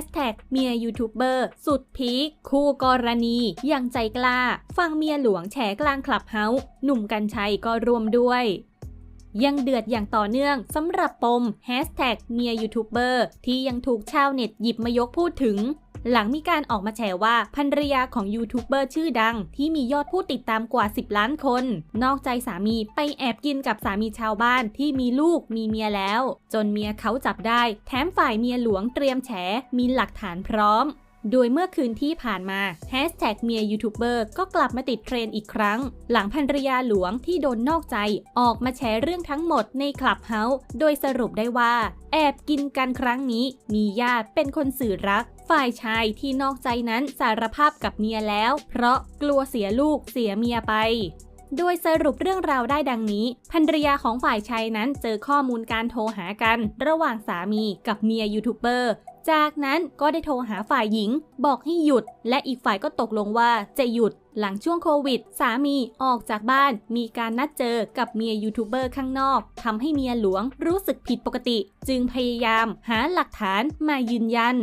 ชแท็กเมียยูทูบเบอร์สุดพีคคู่กรณียังใจกล้า ฟังเมียหลวงแฉกลางคลับเฮาส์หนุ่มกัญชัยก็รวมด้วยยังเดือดอย่างต่อเนื่องสำหรับปมแฮชแท็กเมียยูทูบเบอร์ที่ยังถูกชาวเน็ตหยิบมายกพูดถึง หลังมีการออกมาแฉว่าภรรยาของยูทูบเบอร์ชื่อดัง ที่มียอดผู้ติดตามกว่า 10 ล้านคน นอกใจสามีไปแอบกินกับสามีชาวบ้านที่มีลูกมีเมียแล้ว จนเมียเขาจับได้ แถมฝ่ายเมียหลวงเตรียมแฉมีหลักฐานพร้อม โดยเมื่อคืนที่ผ่านมาแฮชแท็กเมียยูทูบเบอร์ก็กลับมาติดเทรนอีกครั้ง หลังภรรยาหลวงที่โดนนอกใจ ออกมาแชร์เรื่องทั้งหมดในคลับเฮาส์โดยสรุปได้ว่า แอบกินกันครั้งนี้ มีญาติเป็นคนสื่อรัก ฝ่ายชายที่นอกใจนั้นสารภาพกับเมียแล้ว เพราะกลัวเสียลูกเสียเมียไปโดยสรุปเรื่องราวได้ดังนี้ภรรยาของฝ่ายชายนั้นเจอข้อมูลการโทรหากัน ระหว่างสามีกับเมียยูทูบเบอร์จากนั้นก็ได้โทรหาฝ่ายหญิง บอกให้หยุด และอีกฝ่ายก็ตกลงว่าจะหยุด หลังช่วงโควิด สามีออกจากบ้าน มีการนัดเจอกับเมียยูทูบเบอร์ข้างนอกทำให้เมียหลวงรู้สึกผิดปกติ จึงพยายามหาหลักฐานมายืนยัน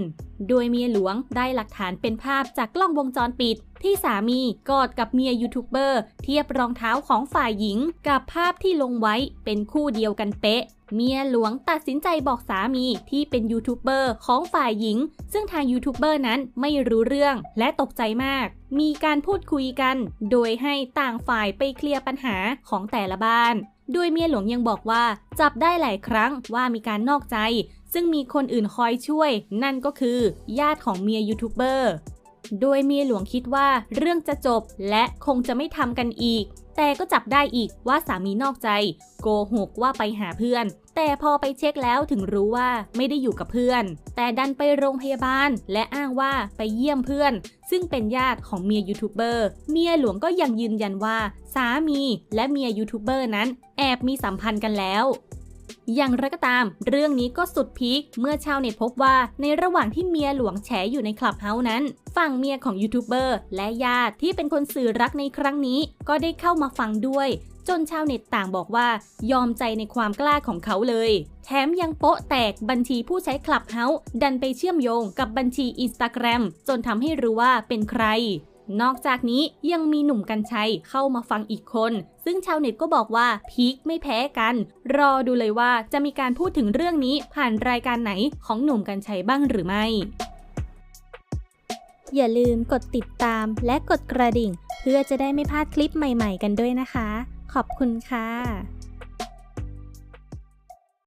โดยเมียหลวงได้หลักฐานเป็นภาพจากกล้องวงจรปิด ที่สามีกอดกับเมียยูทูบเบอร์เทียบรองเท้าของฝ่ายหญิง กับภาพที่ลงไว้เป็นคู่เดียวกันเป๊ะเมียหลวงตัดสินใจบอกสามีที่เป็นยูทูบเบอร์ของฝ่ายหญิง ซึ่งทางยูทูบเบอร์นั้นไม่รู้เรื่องและตกใจมาก มีการพูดคุยกัน โดยให้ต่างฝ่ายไปเคลียร์ปัญหาของแต่ละบ้าน โดยเมียหลวงยังบอกว่า จับได้หลายครั้งว่ามีการนอกใจ ซึ่งมีคนอื่นคอยช่วย นั่นก็คือ ญาติของเมียยูทูบเบอร์ โดยเมียหลวงคิดว่าเรื่องจะจบและคงจะไม่ทำกันอีก แต่ก็จับได้อีกว่าสามีนอกใจ โกหกว่าไปหาเพื่อน แต่พอไปเช็คแล้วถึงรู้ว่าไม่ได้อยู่กับเพื่อน แต่ดันไปโรงพยาบาลและอ้างว่าไปเยี่ยมเพื่อน ซึ่งเป็นญาติของเมียยูทูบเบอร์เมียหลวงก็ยังยืนยันว่า สามีและเมียยูทูบเบอร์นั้น แอบมีสัมพันธ์กันแล้ว อย่างไรก็ตาม เรื่องนี้ก็สุดพีคเมื่อชาวเน็ตพบว่าในระหว่างที่เมียหลวงแฉอยู่ในคลับเฮาส์นั้น ฝั่งเมียของยูทูบเบอร์และญาติที่เป็นคนสื่อรักในครั้งนี้ ก็ได้เข้ามาฟังด้วย จนชาวเน็ตต่างบอกว่า ยอมใจในความกล้าของเขาเลย แถมยังโป๊ะแตกบัญชีผู้ใช้คลับเฮาส์ดันไปเชื่อมโยงกับบัญชีอินสตาแกรมจนทำให้รู้ว่าเป็นใคร นอกจากนี้ยังมีหนุ่มกัญชัยเข้ามาฟังอีกคน ซึ่งชาวเน็ตก็บอกว่าพีคไม่แพ้กัน รอดูเลยว่าจะมีการพูดถึงเรื่องนี้ผ่านรายการไหนของหนุ่มกัญชัยบ้างหรือไม่ อย่าลืมกดติดตามและกดกระดิ่ง เพื่อจะได้ไม่พลาดคลิปใหม่ ๆ กันด้วยนะคะ ขอบคุณค่ะ